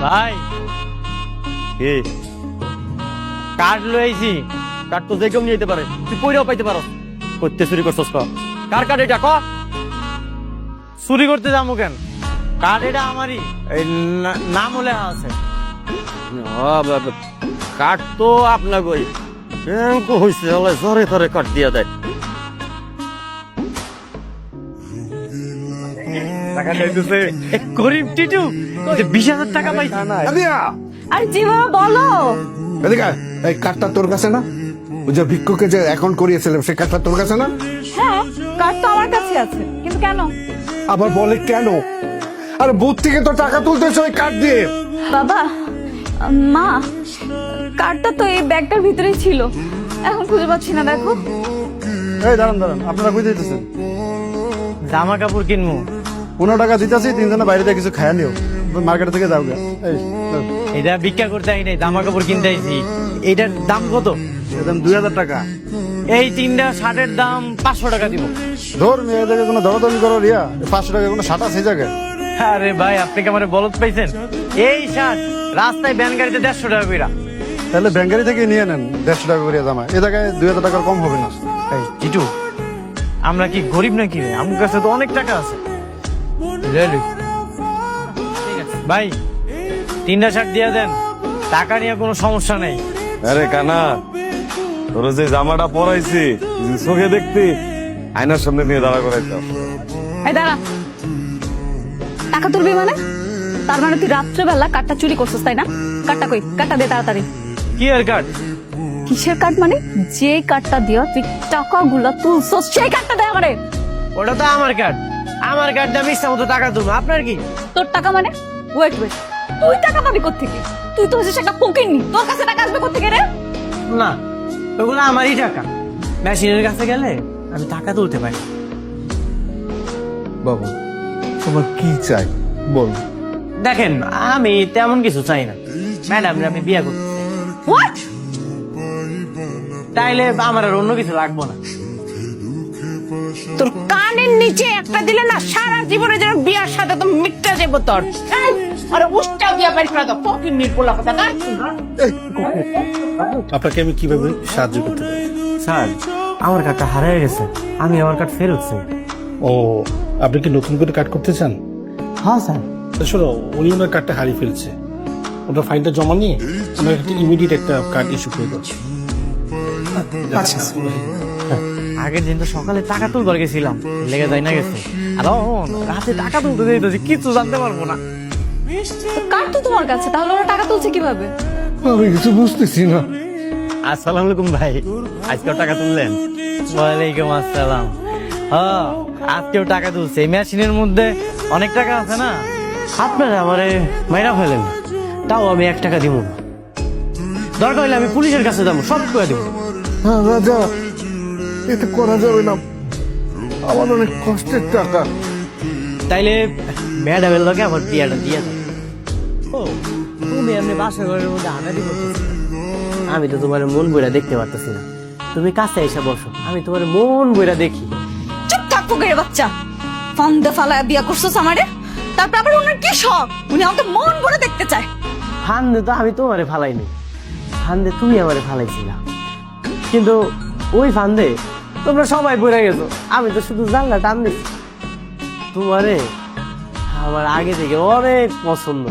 ভাই। কি? কার্ড লইছি কার্ড তো যে কেউ নিয়ে যেতে পারে তুই পয়রাও পাইতে পারো। করতে চুরি করছস ক? কার কার্ড এটা ক? চুরি করতে যাব কেন? কার্ড এটা আমারই। এই না- নাম হলে আছে। কাঠ তো ব্যাংক হয়েছে হলে জরে তরে কাট দিয়া দেয়। টাকা চাইতেছে। গরিব টিটু যে বিশ হাজার টাকা পাইছে। আরে জি বাবা বলো। এদিকে এই কার্ডটা তোর কাছে না? ওই যে ভিক্ষুকে যে অ্যাকাউন্ট করিয়েছিলাম সেই কার্ডটা তোর কাছে না? হ্যাঁ কার্ড তো আমার কাছে আছে কিন্তু কেন? আবার বলে কেন? আর বুথ থেকে তো টাকা তুলতেছে ওই কার্ড দিয়ে। বাবা মা কার্ডটা তো এই ব্যাগটার ভিতরেই ছিল। এখন খুঁজে পাচ্ছি না দেখো। এই দাঁড়ান দাঁড়ান আপনারা বুঝতে দিতেছেন। জামা কাপড় কিনবো। পনেরো টাকা দিতেছি তিনজনে বাইরে থেকে কিছু খায়া নিও। মার্কেট থেকে যাও এই এটা ভিক্ষা করতে আই নাই জামা কাপড় কিনতে আইছি। এইটার দাম কত? দাম দুই হাজার টাকা। এই তিনটা শার্টের দাম পাঁচশো টাকা দিব। ধর মেয়েদেরকে কোনো দরদামি করো রিয়া। পাঁচশো টাকা কোনো সাটা সেই জায়গায়? আরে ভাই আপনি কি আমার বলত পাইছেন? এই শার্ট রাস্তায় ব্যান গাড়িতে দেড়শো টাকা কইরা। তাহলে ব্যান গাড়ি থেকে নিয়ে নেন দেড়শো টাকা করে জামা। এ জায়গায় দুই হাজার টাকার কম হবে না। এই টিটু আমরা কি গরিব নাকি? আমার কাছে তো অনেক টাকা আছে। ভাই তিনটা শার্ট দিয়ে দেন। টাকা নিয়ে কোনো সমস্যা নেই। আরে কানা তোর যে জামাটা পরাইছি চোখে দেখতি আয়নার সামনে নিয়ে দাঁড়া করাইতাম এই দাঁড়া। টাকা তুলবি মানে? তার মানে তুই রাত্রেবেলা কার্ডটা চুরি করছিস তাই না? কার্ডটা কই? কার্ডটা দে তাড়াতাড়ি। কি আর কার্ড কিসের কার্ড মানে? যে কার্ডটা দিয়া তুই টাকাগুলো তুলছস সেই কার্ডটা দে আমারে। ওটা তো আমার কার্ড আমার দিয়ে আমি ইচ্ছা মতো টাকা তুলবো আপনার কি? তোর টাকা মানে? ওয়েট ওয়েট তুই টাকা পাবি কোত্থেকে? তুই তো হচ্ছিস একটা ফকিরনি তোর কাছে টাকা আসবে কোত্থেকে রে? না ওগুলো আমারই টাকা। মেশিনের কাছে গেলে আমি টাকা তুলতে পারি। বাবু তোমার কি চাই? বল। দেখেন আমি তেমন কিছু চাই না। ম্যাডাম আমি বিয়ে করতে হোয়াট তাইলে আমার আর অন্য কিছু লাগবো না। তোর কানের নিচে একটা দিলে না সারা জীবনে যেন বিয়ার সাথে তো মিটটা যাব তোর। আরে উষ্টা বিয়া বাড়ি করে দাও ফকির নির্পলা কথা না আপনাকে আমি কীভাবে সাহায্য করতে পারি? স্যার আমার কার্ডটা হারিয়ে গেছে। আমি আমার কার্ড ফেরত চাই। ও আপনি কি নতুন করে কাট করতে চান? হ্যাঁ স্যার। তা শোনো উনি ওনার কার্ডটা হারিয়ে ফেলছে। ওটা ফাইনটা জমা নিয়ে ওনার একটা ইমিডিয়েট একটা কার্ড ইস্যু করে দাও আগের দিন তো সকালে টাকা তুলবার গেছিলাম লেগে যাই না গেছে। আর রাতে টাকা তুলতে যাইতেছি কিছু জানতে পারব না। কার্ড তো তোমার কাছে? তাহলে ওরা টাকা তুলছে কীভাবে? আমি কিছু বুঝতেছি না। আসসালামু আলাইকুম ভাই আজকেও টাকা তুললেন? ওয়ালাইকুম আসসালাম। হ্যাঁ আজকেও টাকা তুলছে। এই মেশিনের মধ্যে অনেক টাকা আছে না? আপনারা আমারে মাইরা ফেলেন। তাও আমি এক টাকা দিব দরকার হলে আমি পুলিশের কাছে যাব সব করে দেবো। হ্যাঁ, রাজা এতে করা যাবে না। আমার অনেক কষ্টের টাকা। তাইলে ম্যাডামের লগে আমার বিয়াটা দিয়ে দাও। ও তুমি এমনি বাসা ঘরের মধ্যে করতেছি আমি তো তোমার মন বইরা দেখতে পারতেছি না। তুমি কাছে এসে বসো আমি তোমার মন বইরা দেখি। চুপ থাক ফকিরের বাচ্চা। ফান্দে ফালায় বিয়া করছস আমারে? তারপর আবার ওনার কি শখ? উনি আমাকে মন ভরে দেখতে চায়। ফান্দে তো আমি তোমারে ফালাইনি। ফান্দে তুমি আমারে ফালাইছিলা। কিন্তু ওই ফান্দে তোমরা সবাই পড়ে গেছো। আমি তো শুধু জানলা টান দিচ্ছি তোমারে আমার আগে থেকে অনেক পছন্দ।